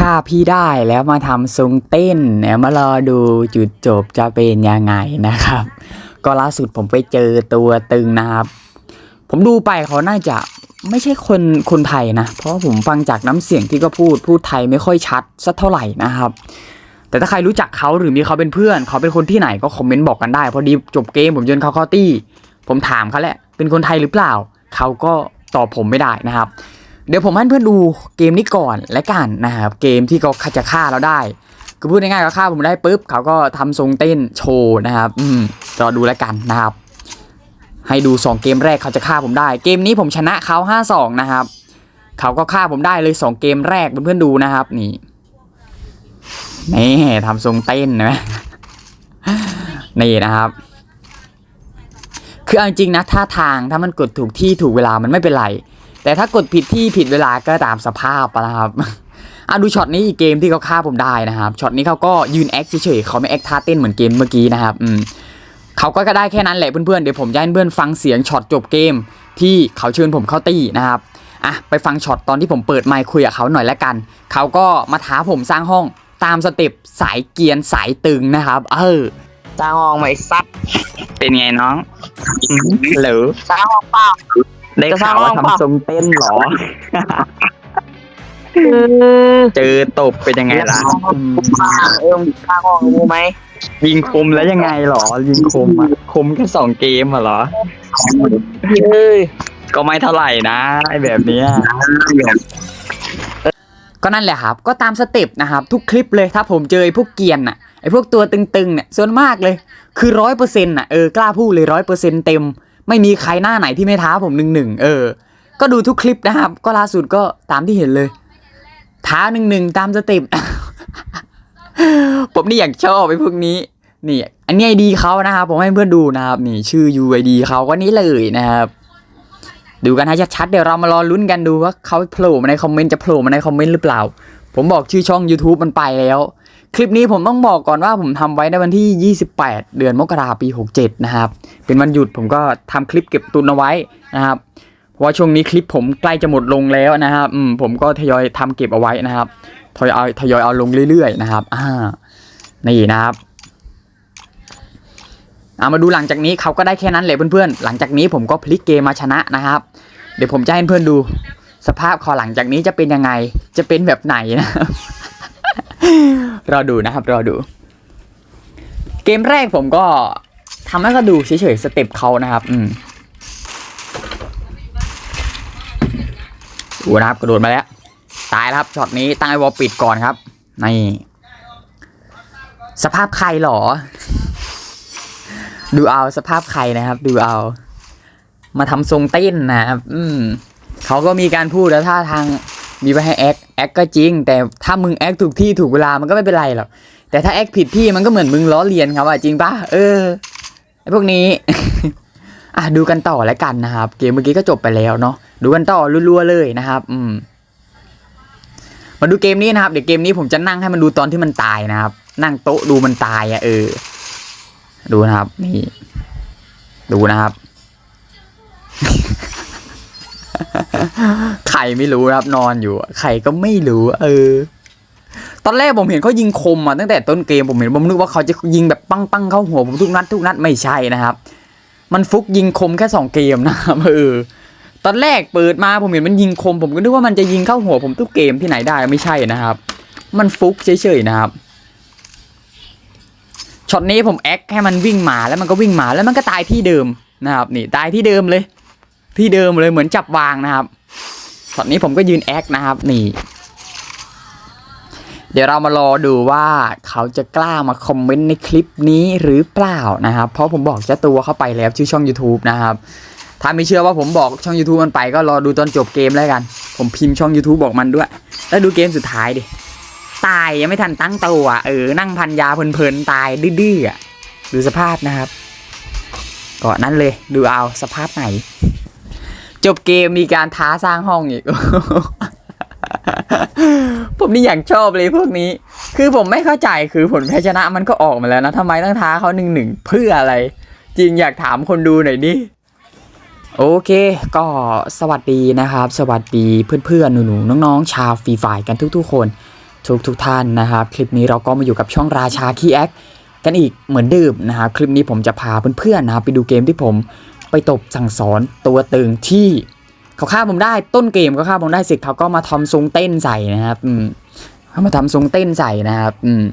ฆ่าพี่ได้แล้วมาทำทรงเต้นเนี่ยมารอดูจุดจบจะเป็นยังไงนะครับ ก็ล่าสุดผมไปเจอตัวตึงนะครับ ผมดูไปเขาน่าจะไม่ใช่คนคนไทยนะ เพราะผมฟังจากน้ำเสียงที่ก็พูดพูดไทยไม่ค่อยชัดสักเท่าไหร่นะครับ แต่ถ้าใครรู้จักเขาหรือมีเขาเป็นเพื่อน เขาเป็นคนที่ไหนก็คอมเมนต์บอกกันได้พอดีจบเกมผมจนเขาเข้าตี้ ผมถามเขาแหละเป็นคนไทยหรือเปล่า เขาก็ตอบผมไม่ได้นะครับ เดี๋ยวผมให้เพื่อนดูเกมนี้ก่อนและกันนะครับเกมที่เขาจะฆ่าเราได้คือพูดง่ายๆก็ฆ่าผมได้ปุ๊บเขาก็ทำทรงเต้นโชว์นะครับ อืมรอดูแล้วกันนะครับ ให้ดู 2 เกมแรกเขาจะฆ่าผมได้ เกมนี้ผมชนะเขา5-2 นะครับเขาก็ฆ่าผมได้เลย 2 เกมแรกเพื่อนๆดูนะครับ นี่นี่ทำทรงเต้นนะนี่นะครับ คือเอาจริงๆนะท่าทางถ้ามันกดถูกที่ถูกเวลามันไม่เป็นไร แต่ถ้ากดผิดที่ผิดเวลาก็ตามสภาพนะครับอะดูช็อตนี้อีกเกมที่เขาฆ่าผมได้นะครับช็อตนี้เขาก็ยืนแอคเฉยๆเขาไม่แอคท่าเต้นเหมือนเกมเมื่อกี้นะครับอืมเขาก็ได้แค่นั้นแหละเพื่อนๆเดี๋ยวผมจะให้เพื่อนฟังเสียงช็อตจบเกม ที่เขาเชิญผมเข้าตี้นะครับอะไปฟังช็อตตอนที่ผมเปิดไมค์คุยกับเขาหน่อยละกัน เขาก็มาท้าผมสร้างห้องตามสเต็ปสายเกรียนสายตึงนะครับเออสร้างห้องใหม่ซัดเป็นไงน้องหรือสร้างห้องเปล่า ได้ข่าวว่าทำทรงเต้นเหรอเออเจอตบเป็นยังไงล่ะ เออสร้างห้องรู้ไหมยิงคมแล้วยังไงหรอ ยิงคมอะคมแค่สองเกมอะเหรอ เอ้ยก็ไม่เท่าไหร่นะไอแบบเนี้ยก็นั่นแหละครับ ก็ตามสเต็ปนะครับ ทุกคลิปเลยถ้าผมเจอไอ้พวกเกรียนอะไอ้พวกตัวตึงๆเนี่ยส่วนมากเลย คือร้อยเปอร์เซ็นต์อะเออกล้าพูดเลยร้อยเปอร์เซ็นต์เต็ม ไม่มีใครหน้าไหนที่ไม่ท้าผมหนึ่งหนึ่งเออ ก็ดูทุกคลิปนะครับ ก็ล่าสุดก็ตามที่เห็นเลย ท้าหนึ่งหนึ่งตามสเต็ปผมนี่อยากชอบไอ้พวกนี้ นี่ อันนี้ไอดีเขานะครับ ผมให้เพื่อนดูนะครับ นี่ ชื่อ UID เขาก็นี้เลยนะครับ ดูกันให้ชัดๆเดี๋ยวเรามารอลุ้นกันดูว่าเขาโผล่มาในคอมเมนต์จะโผล่มาในคอมเมนต์หรือเปล่า ผมบอกชื่อช่อง YouTube มันไปแล้ว คลิปนี้ผมต้องบอกก่อนว่าผมทำไว้ในวันที่ 28 เดือนมกราปี 67 นะครับ เป็นวันหยุดผมก็ทำคลิปเก็บตุนเอาไว้นะครับ เพราะว่าช่วงนี้คลิปผมใกล้จะหมดลงแล้วนะครับอืมผมก็ทยอยทำเก็บเอาไว้นะครับ ทยอยเทยอยเอาลงเรื่อยๆนะครับ อ่า นี่นะครับเอามาดูหลังจากนี้เขาก็ได้แค่นั้นแหละเพื่อนๆ หลังจากนี้ผมก็พลิกเกมมาชนะนะครับ เดี๋ยวผมจะให้เพื่อนดู สภาพขอหลังจากนี้จะเป็นยังไง จะเป็นแบบไหนนะครับ รอดูนะครับ รอดู เกมแรกผมก็ทำให้เขาดูเฉยๆสเต็ปเขานะครับ อืมดูนะครับกระโดดมาแล้ว ตายแล้วครับช็อตนี้ตั้งไอวอลปิดก่อนครับนี่สภาพใครหรอ ดูเอาสภาพใครนะครับ ดูเอา มาทำทรงเต้นนะครับ อืมเขาก็มีการพูดแล้วท่าทาง มีไปให้แอคแอคก็จริง แต่ถ้ามึงแอคถูกที่ถูกเวลามันก็ไม่เป็นไรหรอกแต่ถ้าแอคผิดที่มันก็เหมือนมึงล้อเลียนครับว่าจริงปะเออไอพวกนี้อะดูกันต่อแล้วกันนะครับ เกมเมื่อกี้ก็จบไปแล้วเนาะดูกันต่อรัวๆเลยนะครับ อืมมาดูเกมนี้นะครับเดี๋ยวเกมนี้ผมจะนั่งให้มันดูตอนที่มันตายนะครับ นั่งโต๊ะดูมันตายอะเออ ดูนะครับ นี่ ดูนะครับ ใครไม่รู้นะครับนอนอยู่ใครก็ไม่รู้ เออ ตอนแรกผมเห็นเขายิงคมมาตั้งแต่ต้นเกมผมเห็นผมนึกว่าเขาจะยิงแบบปังปังๆเข้าหัวผมทุกนัดทุกนัดไม่ใช่นะครับ มันฟุกยิงคมแค่สองเกมนะครับเออตอนแรกเปิดมาผมเห็นมันยิงคม ผมก็นึกว่ามันจะยิงเข้าหัวผมทุกเกมที่ไหนได้ไม่ใช่นะครับ มันฟุกเฉยๆนะครับช็อตนี้ผมแอคให้มันวิ่งมาแล้วมันก็วิ่งมาแล้วมันก็ตายที่เดิมนะครับ นี่ตายที่เดิมเลย ที่เดิมเลยเหมือนจับวางนะครับช็อตนี้ผมก็ยืนแอคนะครับ นี่ เดี๋ยวเรามารอดูว่าเขาจะกล้ามาคอมเมนต์ในคลิปนี้หรือเปล่านะครับ เพราะผมบอกเจ้าตัวเข้าไปแล้วชื่อช่อง YouTube นะครับ ถ้าไม่เชื่อว่าผมบอกช่อง YouTube มันไปก็รอดูตอนจบเกมแล้วกัน ผมพิมพ์ช่อง YouTube บอกมันด้วย แล้วดูเกมสุดท้ายดิ ตายยังไม่ทันตั้งตัวเออ นั่งพันยาเพลินๆตายดื้อๆอะดูสภาพนะครับก็นั่นเลยดูเอาสภาพไหน จบเกมมีการท้าสร้างห้องอีก ผมนี่อย่างชอบเลยพวกนี้ คือผมไม่เข้าใจคือผลแพ้ชนะมันก็ออกมาแล้วนะทำไมต้องท้าเขาหนึ่งหนึ่งเพื่ออะไร จริงอยากถามคนดูหน่อยดิโอเคก็สวัสดีนะครับ สวัสดีเพื่อนๆหนูๆน้องๆ ชาวฟรีไฟกันทุกๆคน ทุกทุกท่านนะครับ คลิปนี้เราก็มาอยู่กับช่องราชาคีแอคกันอีกเหมือนเดิมนะครับ คลิปนี้ผมจะพาเพื่อนๆนะครับไปดูเกมที่ผม ไปตบสั่งสอนตัวตึงที่เขาฆ่าผมได้ต้นเกมเขาฆ่าผมได้เสร็จเขาก็มาทำทรงเต้นใส่นะครับอืมเขามาทำทรงเต้นใส่นะครับอืม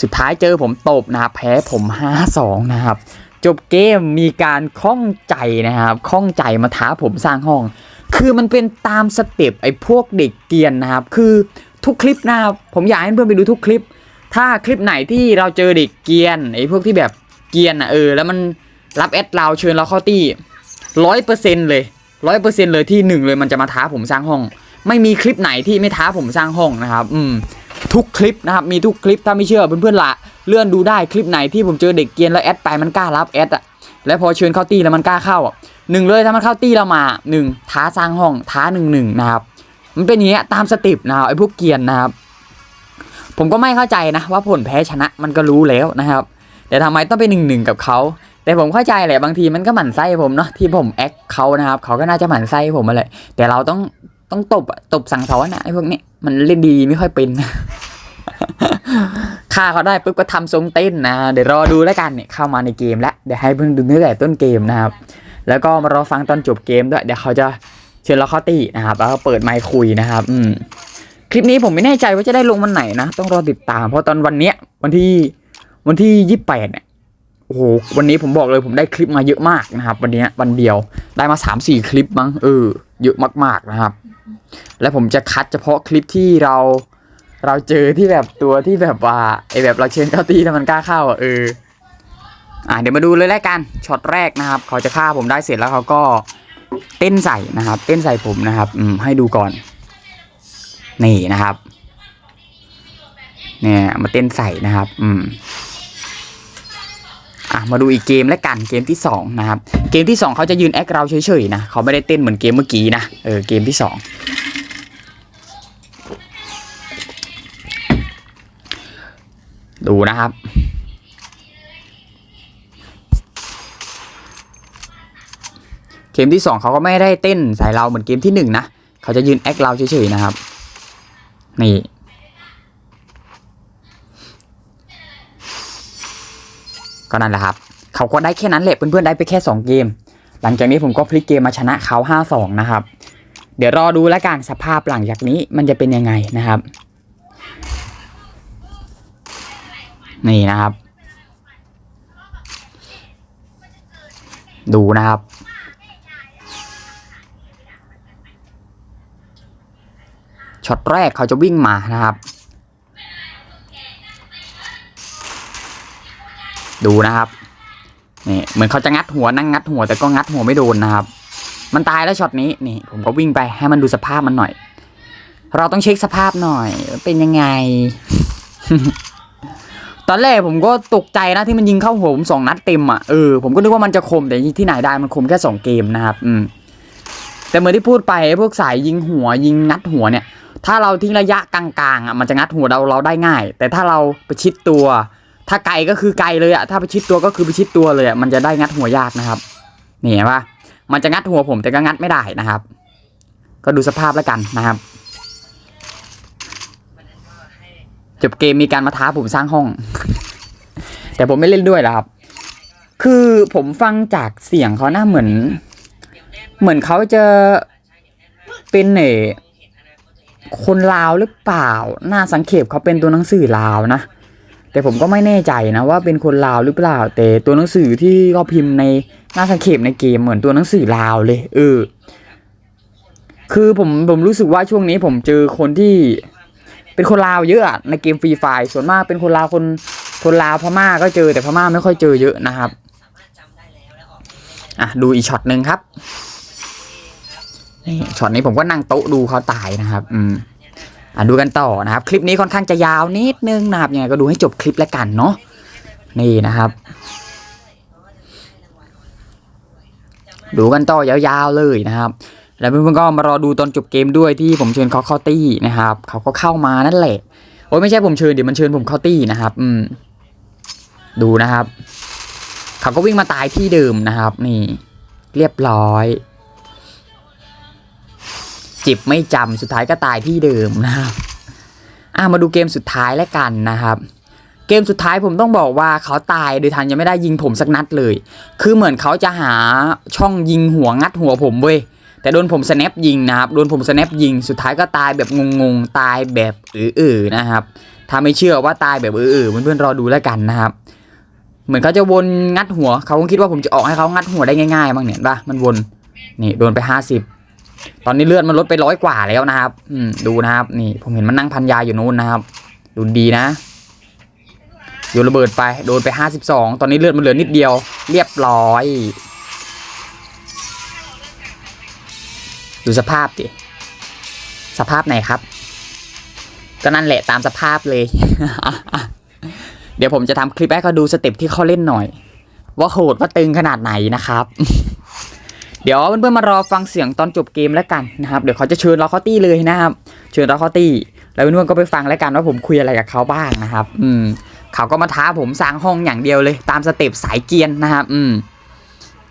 สุดท้ายเจอผมตบนะครับแพ้ผม5-2นะครับ จบเกมมีการข้องใจนะครับข้องใจมาท้าผมสร้างห้อง คือมันเป็นตามสเต็ปไอ้พวกเด็กเกียนนะครับ คือทุกคลิปนะครับผมอยากให้เพื่อนไปดูทุกคลิป ถ้าคลิปไหนที่เราเจอเด็กเกียนไอ้พวกที่แบบเกียนอะเออแล้วมัน รับแอดเราเชิญเราเข้าตี้ร้อยเปอร์เซ็นต์เลยร้อยเปอร์เซ็นต์เลยที่หนึ่งเลยมันจะมาท้าผมสร้างห้อง ไม่มีคลิปไหนที่ไม่ท้าผมสร้างห้องนะครับ อืมทุกคลิปนะครับมีทุกคลิปถ้าไม่เชื่อเพื่อนๆละเลื่อนดูได้คลิปไหนที่ผมเจอเด็กเกียนแล้วแอดไปมันกล้ารับแอดอะแล้วพอเชิญเข้าตีแล้วมันกล้าเข้าอะหนึ่งเลยถ้ามันเข้าตีเรามาหนึ่งท้าสร้างห้องท้าหนึ่งหนึ่งนะครับมันเป็นอย่างเงี้ยตามสติปนะครับไอ้พวกเกียนนะครับผมก็ไม่เข้าใจนะว่าผลแพ้ชนะมันก็รู้แล้วนะครับ แต่ทำไมต้องเป็นหนึ่งหนึ่งกับเขา แต่ผมเข้าใจแหละบางทีมันก็หมั่นไส้ผมเนาะที่ผมแอคเขานะครับเขาก็น่าจะหมั่นไส้ผมมาเลยแต่เราต้องต้องตบอะตบสั่งสอนนะไอ้พวกนี้มันเล่นดีไม่ค่อยเป็นฆ่าเขาได้ปุ๊บก็ทำทรงเต้นนะเดี๋ยวรอดูแล้วกันเนี่ยเข้ามาในเกมแล้วเดี๋ยวให้เพิ่งดูตั้งแต่ต้นเกมนะครับ แล้วก็มารอฟังตอนจบเกมด้วยเดี๋ยวเขาจะเชิญเราเข้าตีนะครับ แล้วก็เปิดไมค์คุยนะครับ อืมคลิปนี้ผมไม่แน่ใจว่าจะได้ลงวันไหนนะ ต้องรอติดตาม เพราะตอนวันเนี้ยวันที่วันที่ยี่สิบแปดเนี่ย โอ้โหวันนี้ผมบอกเลยผมได้คลิปมาเยอะมากนะครับ วันนี้วันเดียวได้มาสามสี่คลิปมั้งเออเยอะมากๆนะครับ และผมจะคัดเฉพาะคลิปที่เราเราเจอที่แบบตัวที่แบบว่าไอแบบเราเชิญเข้าตีแล้วมันกล้าเข้าอะเอออะเดี๋ยวมาดูเลยแล้วกันช็อตแรกนะครับ เขาจะฆ่าผมได้เสร็จแล้วเขาก็เต้นใส่นะครับ เต้นใส่ผมนะครับ อืมให้ดูก่อน นี่นะครับ เนี่ยมาเต้นใส่นะครับ อืม อะมาดูอีกเกมแล้วกันเกมที่สองนะครับเกมที่สองเขาจะยืนแอคเราเฉยๆนะเขาไม่ได้เต้นเหมือนเกมเมื่อกี้นะเออเกมที่สองดูนะครับ เกมที่สองเขาก็ไม่ได้เต้นใส่เราเหมือนเกมที่หนึ่งนะ เขาจะยืนแอคเราเฉยๆนะครับ นี่ ก็นั่นแหละครับ เขาก็ได้แค่นั้นแหละเพื่อนๆได้ไปแค่ 2 เกม หลังจากนี้ผมก็พลิกเกมมาชนะเขา5-2 นะครับ เดี๋ยวรอดูแล้วกันสภาพหลังจากนี้มันจะเป็นยังไงนะครับ นี่นะครับ ดูนะครับช็อตแรกเขาจะวิ่งมานะครับ ดูนะครับนี่เหมือนเขาจะงัดหัวนั่งงัดหัว แต่ก็งัดหัวไม่โดนนะครับ มันตายแล้วช็อตนี้นี่ ผมก็วิ่งไปให้มันดูสภาพมันหน่อย เราต้องเช็คสภาพหน่อย เป็นยังไง ตอนแรกผมก็ตกใจนะที่มันยิงเข้าหัวผมสองนัดเต็มอะเออผมก็นึกว่ามันจะคมแต่ที่ไหนได้มันคมแค่สองเกมนะครับ อืม แต่เหมือนที่พูดไปพวกสายยิงหัว ยิงงัดหัวเนี่ย ถ้าเราทิ้งระยะกลางๆอะมันจะงัดหัวเราเราได้ง่าย แต่ถ้าเราประชิดตัว ถ้าไกลก็คือไกลเลยอะถ้าไปชิดตัวก็คือไปชิดตัวเลยอะมันจะได้งัดหัวยากนะครับนี่เห็นปะมันจะงัดหัวผมแต่ก็งัดไม่ได้นะครับ ก็ดูสภาพแล้วกันนะครับจบเกมมีการมาท้าผมสร้างห้อง แต่ผมไม่เล่นด้วยแล้วครับ คือผมฟังจากเสียงเขาน่าเหมือน เหมือนเขาจะเป็นเน่คนลาวหรือเปล่า หน้าสังเขปเขาเป็นตัวหนังสือลาวนะ แต่ผมก็ไม่แน่ใจนะว่าเป็นคนลาวหรือเปล่า แต่ตัวหนังสือที่เขาพิมพ์ในหน้าสังเขปในเกมเหมือนตัวหนังสือลาวเลย เออ คือผมผมรู้สึกว่าช่วงนี้ผมเจอคนที่เป็นคนลาวเยอะในเกมฟรีไฟส่วนมากเป็นคนลาวคนคนลาวพม่าก็เจอแต่พม่าไม่ค่อยเจอเยอะนะครับอะดูอีกช็อตหนึ่งครับนี่ช็อตนี้ผมก็นั่งโต๊ะดูเขาตายนะครับ อืม อะดูกันต่อนะครับ คลิปนี้ค่อนข้างจะยาวนิดนึงนะครับยังไงก็ดูให้จบคลิปแล้วกันเนาะนี่นะครับ ดูกันต่อยาวๆเลยนะครับ แล้วเพื่อนๆก็มารอดูตอนจบเกมด้วยที่ผมเชิญเขาเข้าตี้นะครับ เขาก็เข้ามานั่นแหละโอ้ยไม่ใช่ผมเชิญเดี๋ยวมันเชิญผมเข้าตี้นะครับ อืม ดูนะครับ เขาก็วิ่งมาตายที่เดิมนะครับ นี่ เรียบร้อย จิบไม่จำสุดท้ายก็ตายที่เดิมนะครับอะมาดูเกมสุดท้ายแล้วกันนะครับ เกมสุดท้ายผมต้องบอกว่าเขาตายโดยทันยังไม่ได้ยิงผมสักนัดเลย คือเหมือนเขาจะหาช่องยิงหัวงัดหัวผมเว้ยแต่โดนผมสแนปยิงนะครับโดนผมสแนปยิงสุดท้ายก็ตายแบบงงๆตายแบบเออๆนะครับถ้าไม่เชื่อว่าตายแบบเออๆเพื่อนๆรอดูแล้วกันนะครับเหมือนเขาจะวนงัดหัวเขาคงคิดว่าผมจะออกให้เขางัดหัวได้ง่ายๆบ้างเนี่ยเห็นปะมันวนนี่โดนไปห้าสิบ ตอนนี้เลือดมันลดไปร้อยกว่าแล้วนะครับ อืมดูนะครับ นี่ผมเห็นมันนั่งพันยาอยู่นู้นนะครับ ดูดีนะโยนระเบิดไปโดนไปห้าสิบสองตอนนี้เลือดมันเหลือนิดเดียว เรียบร้อย ดูสภาพดิสภาพไหนครับ ก็นั่นแหละตามสภาพเลย เดี๋ยวผมจะทำคลิปให้เขาดูสเต็ปที่เขาเล่นหน่อย ว่าโหดว่าตึงขนาดไหนนะครับ เดี๋ยวเพื่อนๆมารอฟังเสียงตอนจบเกมแล้วกันนะครับเดี๋ยวเขาจะเชิญเราเข้าตี้เลยนะครับเชิญเราเข้าตี้ แล้วเพื่อนๆก็ไปฟังแล้วกันว่าผมคุยอะไรกับเขาบ้างนะครับ อืมเขาก็มาท้าผมสร้างห้องอย่างเดียวเลย ตามสเต็ปสายเกรียนนะครับ อืม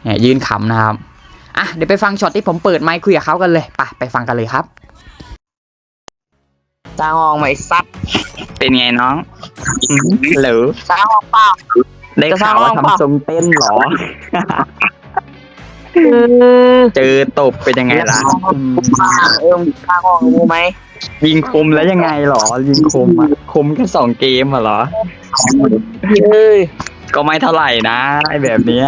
เนี่ยยืนขำนะครับอะเดี๋ยวไปฟังช็อตที่ผมเปิดไมค์คุยกับเขากันเลยไปไปฟังกันเลยครับสร้างห้องใหม่ซัดเป็นไงน้องหรือสร้างห้องเปล่าได้ข่าวว่าทำทรงเต้นเหรอ เออเจอตบเป็นยังไงล่ะเออสร้างห้องกับกูไหมยิงคมแล้วยังไงหรอ ยิงคมอะคมแค่สองเกมอะเหรอ เอ้ยก็ไม่เท่าไหร่นะไอแบบเนี้ย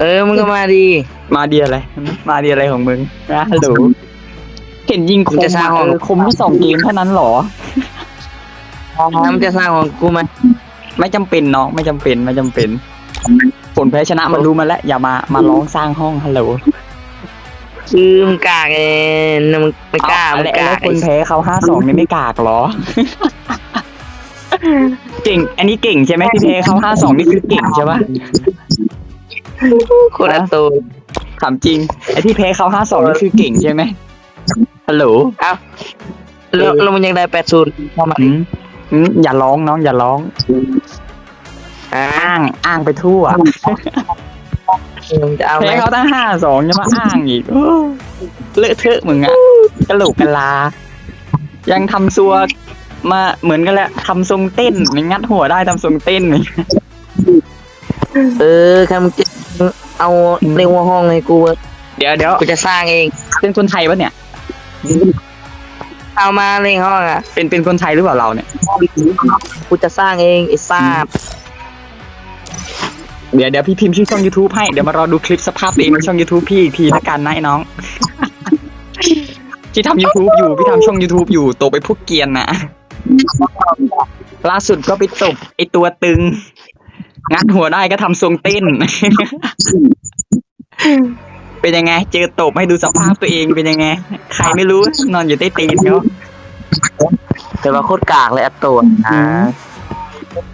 เออมึงก็มาดีมาดีอะไร มาดีอะไรของมึงนะฮัลโหลเห็นยิงคมจะสร้างห้องเออคมแค่สองเกมเท่านั้นเหรอแล้วมึงจะสร้างห้องกูไหมไม่จำเป็นน้องไม่จำเป็นไม่จำเป็น ผลแพ้ชนะมันรู้มาแล้ว อย่ามามาร้องสร้างห้องฮัลโหลคือมึงกากเองนะมึงไม่กล้าเอมึงแล้วกล้าแล้วคนแพ้เขาห้าสองนี่ไม่กากเหรอ เก่ง อันนี้เก่งใช่ไหมที่แพ้เขาห้าสองนี่คือเก่งใช่ปะโคนละตัวถามจริงไอที่แพ้เขาห้าสองนี่คือเก่งใช่ไหมฮัลโหลแล้วแล้วมึงยังได้แปดศูนย์เข้ามาอืมอืมอย่าร้องน้องอย่าร้อง อ่าอ้างอ้างไปทั่วมึงจะเอาไหมแพ้เขาตั้งห้าสองยังมาอ้างอีกโอ้เลอะเทอะมึงอะกระโหลกกะลา ยังทำซัวมาเหมือนกันแหละทำทรงเต้นไม่งัดหัวได้ทำทรงเต้นนี่เออครับมึงจะเอาเรียกว่าห้องให้กูเดี๋ยวเดี๋ยวกูจะสร้างเองเป็นคนไทยปะเนี่ย เอามาเรียกห้องอะเป็นเป็นคนไทยหรือเปล่าเราเนี่ยกูจะสร้างเองไอ้ซาบ เดี๋ยวเดี๋ยวพี่พิมพ์ชื่อช่อง YouTube ให้ เดี๋ยวมารอดูคลิปสภาพตัวเองในช่อง YouTube พี่อีกทีละกันนะไอ้น้อง ที่ทำ YouTube อยู่ พี่ทำช่อง YouTube อยู่โตไปพวกเกรียนนะ ล่าสุดก็ไปตบไอตัวตึง งัดหัวได้ก็ทำทรงเต้น เป็นยังไง เจอตบให้ดูสภาพตัวเองเป็นยังไง ใครไม่รู้ นอนอยู่ใต้ตีนเขาแต่ว่าโคตรกากเลยอัตตัวอ่า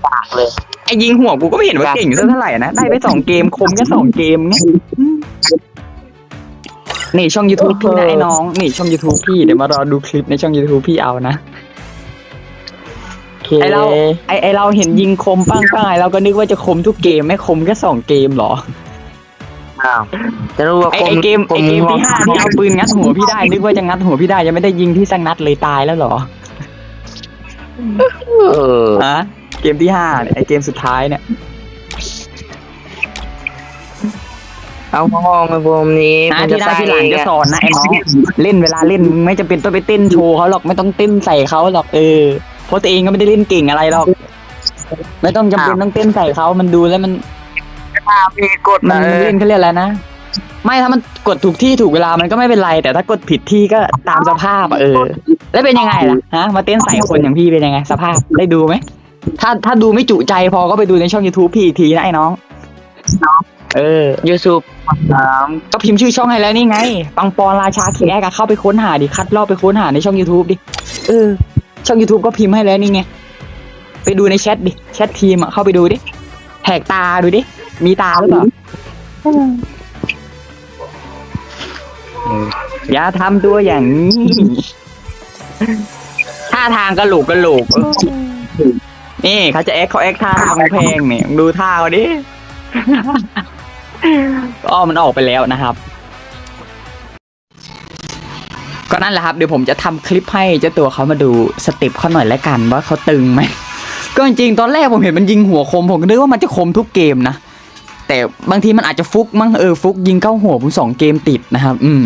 ปากเลยไอ้ยิงหัวกูก็ไม่เห็นว่าเก่งสักเท่าไหร่นะ ได้ไปสองเกมคมแค่สองเกมไงนี่ช่อง YouTube พี่นะไอ้น้อง นี่ช่อง YouTube พี่เดี๋ยวมารอดูคลิปในช่อง YouTube พี่เอานะโอเคไอเราไอไอเราเห็นยิงคมป้างป้างไอเราก็นึกว่าจะคมทุกเกมไม่คมแค่สองเกมเหรออ้าวจะรู้ว่าไอคไอเกมไอเกมที่ห้าที่เอาปืนงัดหัวพี่ได้ นึกว่าจะงัดหัวพี่ได้ยังไม่ได้ยิงที่สักนัดเลยตายแล้วเหรอเออฮะ เกมที่ห้าเนี่ยไอเกมสุดท้ายเนี่ยเอาห้องมาผมนี้นะผมที่ได้สร้างที่หลังเอจะอะสอนนะไอ้น้องเล่นเวลาเล่นมึงไม่จำเป็นต้องไปเต้นโชว์เขาหรอกไม่ต้องเต้นใส่เขาหรอกเออเพราะตัวเองก็ไม่ได้เล่นเก่งอะไรหรอก ไม่ต้องจำเป็นต้องเต้นใส่เขามันดูแล้วมันถ้ามีกดมันเออเล่นเขาเรียกอะไรนะไม่ถ้ามันกดถูกที่ถูกเวลามันก็ไม่เป็นไร แต่ถ้ากดผิดที่ก็ตามสภาพอะเออ แล้วเป็นยังไงล่ะฮะมาเต้นใส่คนอย่างพี่เป็นยังไง สภาพได้ดูไหม ถ้าถ้าดูไม่จุใจพอก็ไปดูในช่อง youtube พี่อีกทีนะไอ้น้อง เออยูทูบสามก็พิมพ์ชื่อช่องให้แล้วนี่ไง ปังปอนราชาคีแอก็เข้าไปค้นหาดิ คัดลอกไปค้นหาในช่อง YouTube ดิ เออ ช่อง YouTube ก็พิมพ์ให้แล้วนี่ไง ไปดูในแชทดิ แชททีมอะเข้าไปดูดิแหกตาดูดิ มีตาหรือเปล่าอย่าทำตัวอย่างนี้ท่าทางกระโหลกกระโหลกเออ นี่เขาจะแอคเขาแอคท่าทางแพงเนี่ยดูท่าเขาดิก็มันออกไปแล้วนะครับ ก็นั่นแหละครับเดี๋ยวผมจะทำคลิปให้เจ้าตัวเขามาดูสเต็ปเขาหน่อยแล้วกันว่าเขาตึงไหมก็จริงๆตอนแรกผมเห็นมันยิงหัวคมผมก็นึกว่ามันจะคมทุกเกมนะแต่บางทีมันอาจจะฟุกมั้งเออฟุกยิงเข้าหัวผมสองเกมติดนะครับ อืม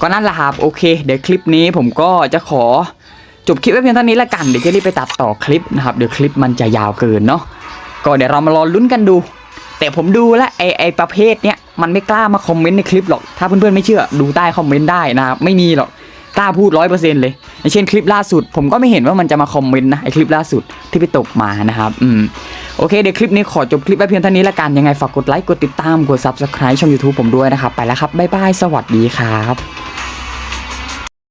ก็นั่นแหละครับโอเค เดี๋ยวคลิปนี้ผมก็จะขอ จบคลิปไว้เพียงเท่านี้ละกันเดี๋ยวจะรีบไปตัดต่อคลิปนะครับเดี๋ยวคลิปมันจะยาวเกินเนาะก็เดี๋ยวเรามารอลุ้นกันดู แต่ผมดูแลไอไอประเภทเนี้ยมันไม่กล้ามาคอมเมนต์ในคลิปหรอกถ้าเพื่อนๆไม่เชื่อดูใต้คอมเมนต์ได้นะครับไม่มีหรอกกล้าพูดร้อยเปอร์เซ็นต์เลยอย่างเช่นคลิปล่าสุด ผมก็ไม่เห็นว่ามันจะมาคอมเมนต์นะไอคลิปล่าสุดที่ไปตกมานะครับอืมโอเคเดี๋ยวคลิปนี้ขอจบคลิปไว้เพียงเท่านี้ละกันยังไงฝากกดไลค์กดติดตามกด subscribe ช่อง YouTube ผมด้วยนะครับไปแล้วครับบ๊ายบายสวัสดีครับ